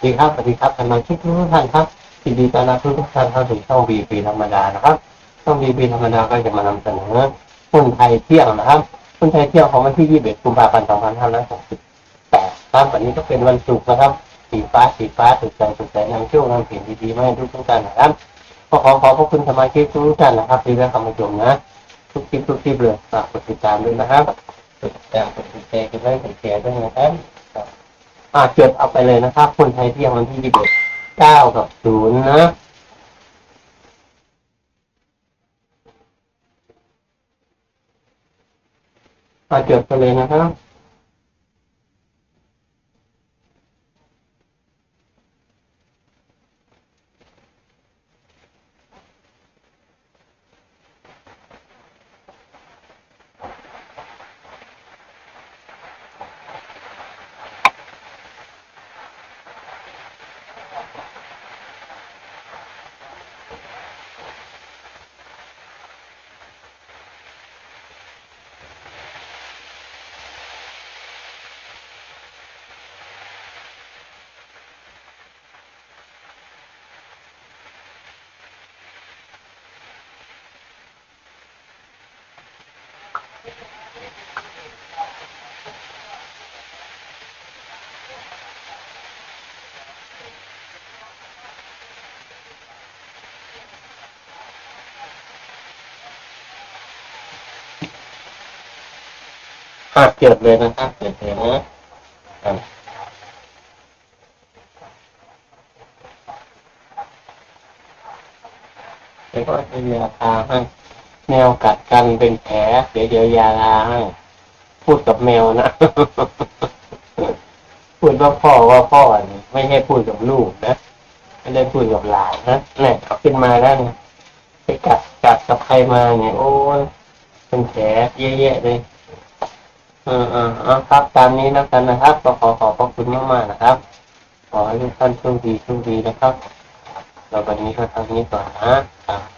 สวัสดีครับ สวัสดีครับสมาชิกทุกท่านครับยินดีต้อนรับทุกท่านเข้าสู่ช่องบีปีธรรมดานะครับ ช่องบีปีธรรมดาก็จะมานำเสนอหุ้นไทยเที่ยงนะครับหุ้นไทยเที่ยงของวันที่ 21 กุมภาพันธ์ 2568ครับวันนี้ก็เป็นวันศุกร์นะครับ สีฟ้า สีฟ้าถูกใจถูกใจนำโชคนำเสียงดีๆมาให้ทุกทุกท่านนะครับ ก็ขอขอบพระคุณสมาชิกทุกท่านนะครับที่ได้เข้ามาชมนะ ทุกคลิปทุกคลิปเลยฝากกดติดตามด้วยนะครับ กดติดตามกดติดแชร์กันไว้กดแชร์ด้วยนะครับอ่าจดเอาไปเลยนะครับ คนไทยเที่ยงวันที่21 9กับ0นะอาจดไปเลยนะครับ หักเกิดเลยนะครับเกิดเลยนะแล้วก็ให้แนวทาให้แมวกัดกันเป็นแผลเดี๋ยวเดี๋ยวยาลาให้พูดกับแมวนะ พูดว่าพ่อว่าพ่อนี่ไม่ใช่พูดกับลูกนะไม่ได้พูดกับหลานนะเนี่ยเอาขึ้นมาแล้วเนี่ยไปกัดกัดกับใครมาเนี่ยโอ้ยเป็นแผลเยอะๆเลย อืมอืมอ่าครับตามนี้แล้วกันนะครับก็ขอขอบพระคุณมากๆนะครับ ขอให้ทุกท่านโชคดีโชคดีนะครับเราวันนี้ก็เท่านี้ก่อนนะครับ